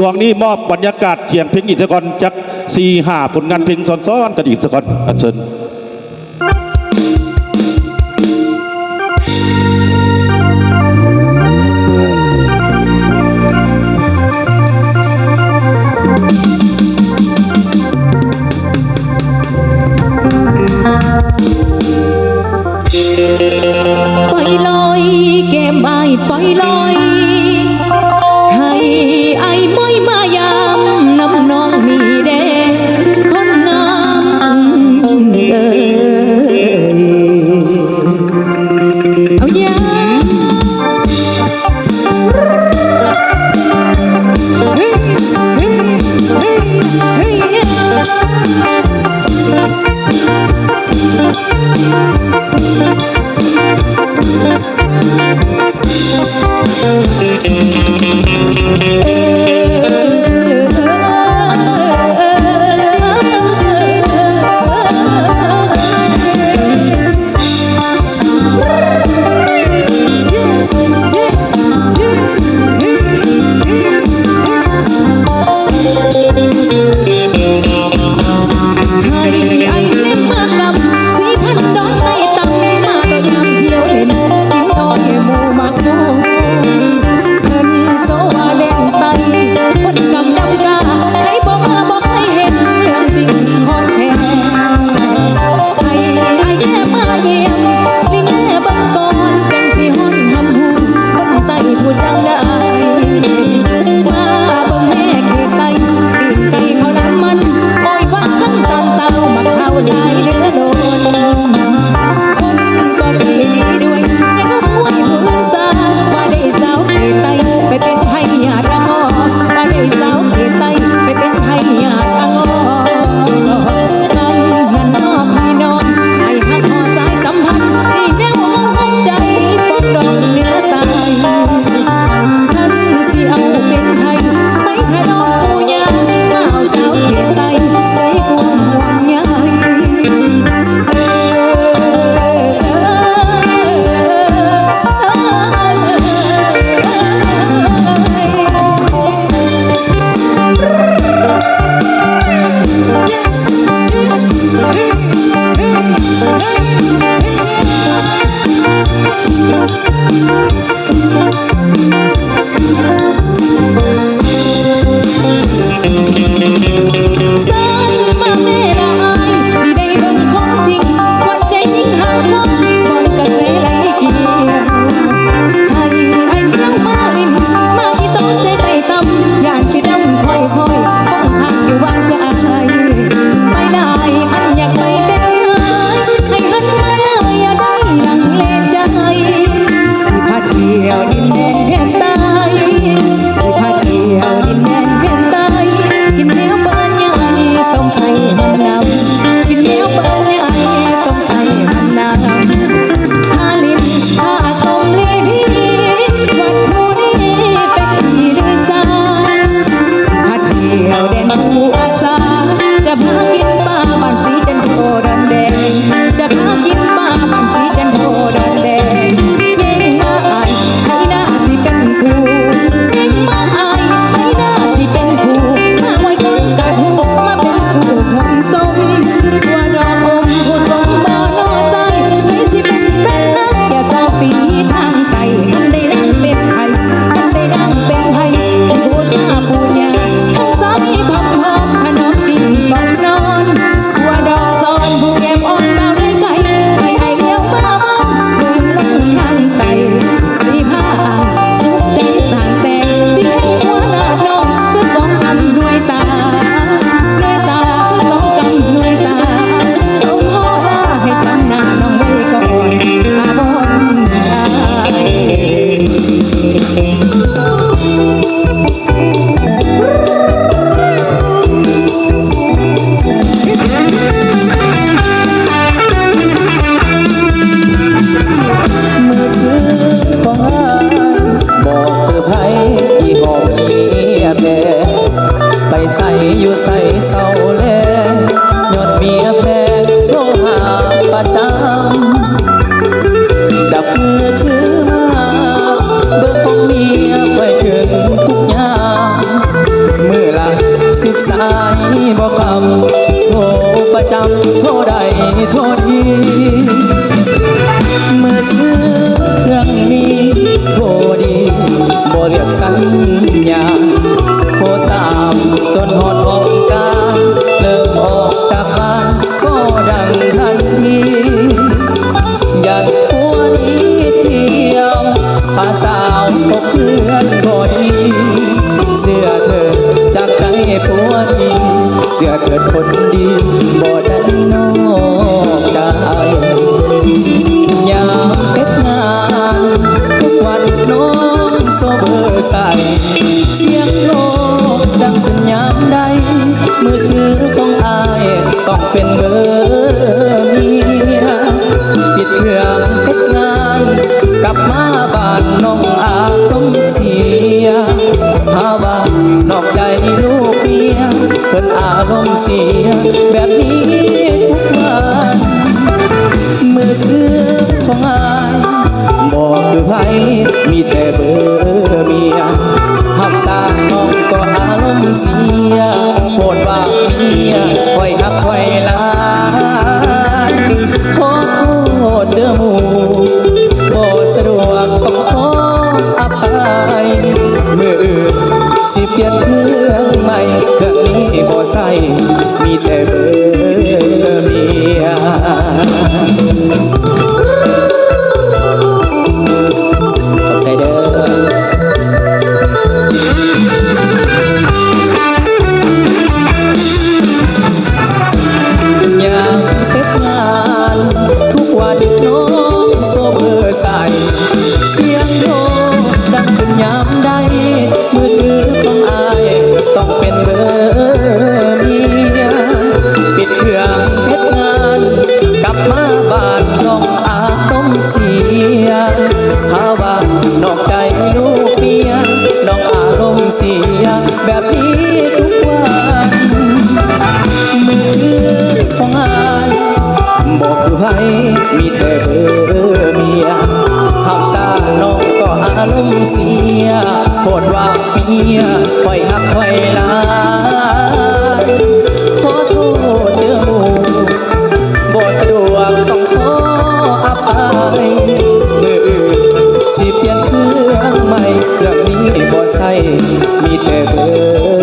สวงนี้มอบบรรยากาศเสียงเพลงอิทธิกรจากสี่ห้าผลงานเพลงซ้อนๆกันอิกสักคนอัศน์ปล่อยลอยแก้มไม้ปล่อยลอย ใส เสียงโลกดังขึ้นยามใด มือถือของอายต้องเป็นเบอร์เมียปิดเครื่องเพ็ดงาน กลับมาบ้านน้องอารมณ์เสียหาว่านอกใจลูกเมียเพิ่นอารมณ์เสียแบบนี้ทุกวันมือถือของอา รือไผมีแต่เบอร์เมียหับสร้างน้องก็อารมณ์เสียโปรดว่าเมียคอยหักคอยลายขอโทษเด้อหมู่บ่สะดวกต้องขออภัยเมืออื่นสิเปลี่ยนเครื่องใหม่เครื่องนี้บ่ใส่มีแต่เบอร์ เป็นเบอร์เมียปิดเครื่องเฮ็ดงาน กลับมาบ้านน้องอาต้มเสียหาว่านอกใจลูกเมียน้องอารมณ์เสีย แบบนี้ทุกวันมือถือของอายบอกคือไผมีแต่เบอร์เมียทำสร้างน้องก็อารมณ์เสียโทษว่า เมียคอยหักคอยลาขอโทษเด้อหมู่บ่สะดวกต้องขออภัยเมืออื่นสิเปลี่ยนเครื่องใหม่เครื่องนี้บ่ใส่มีแต่เบอร์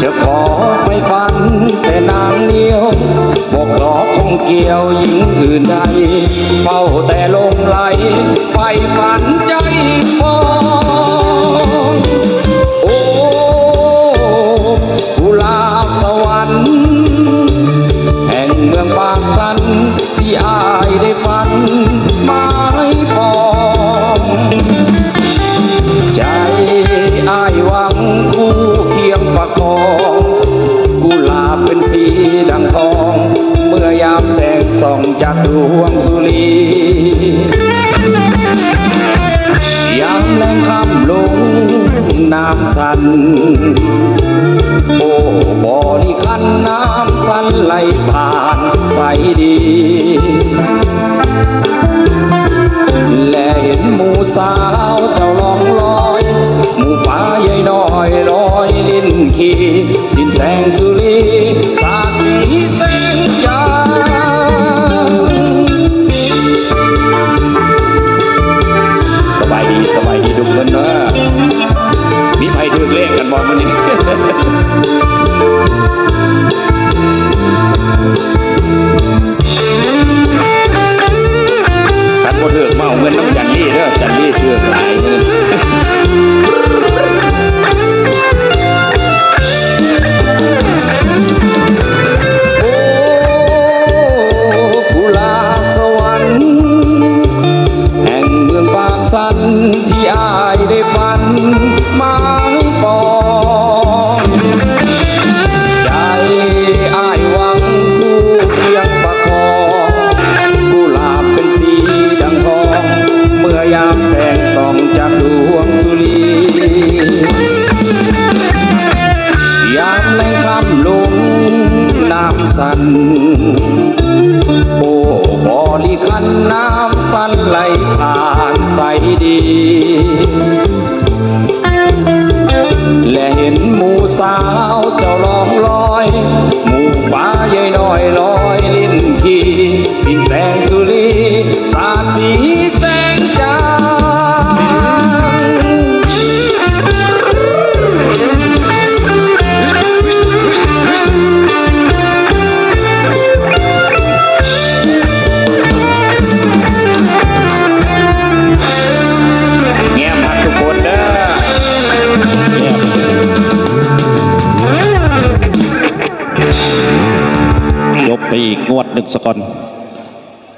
จะขอไปฟันแต่นางเนียวบอกรอคงเกี่ยวหญิงอื่นใดเฝ้าแต่ลงไหลไปฝันใจพอ Mahiri ผ่านใสดี และเห็นหมูสาวเจ้าลองลอยหมู ขึ้สะก่อน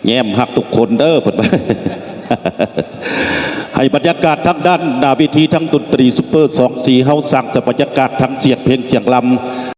แย้มหักทุกคนเด้อผิดไปให้บรรยากาศทั้งด้านดาวิธีทั้งดนตรีซูเปอร์สองสีเฮาสั่งจากบรรยากาศทั้งเสียงเพลงเสียงลำ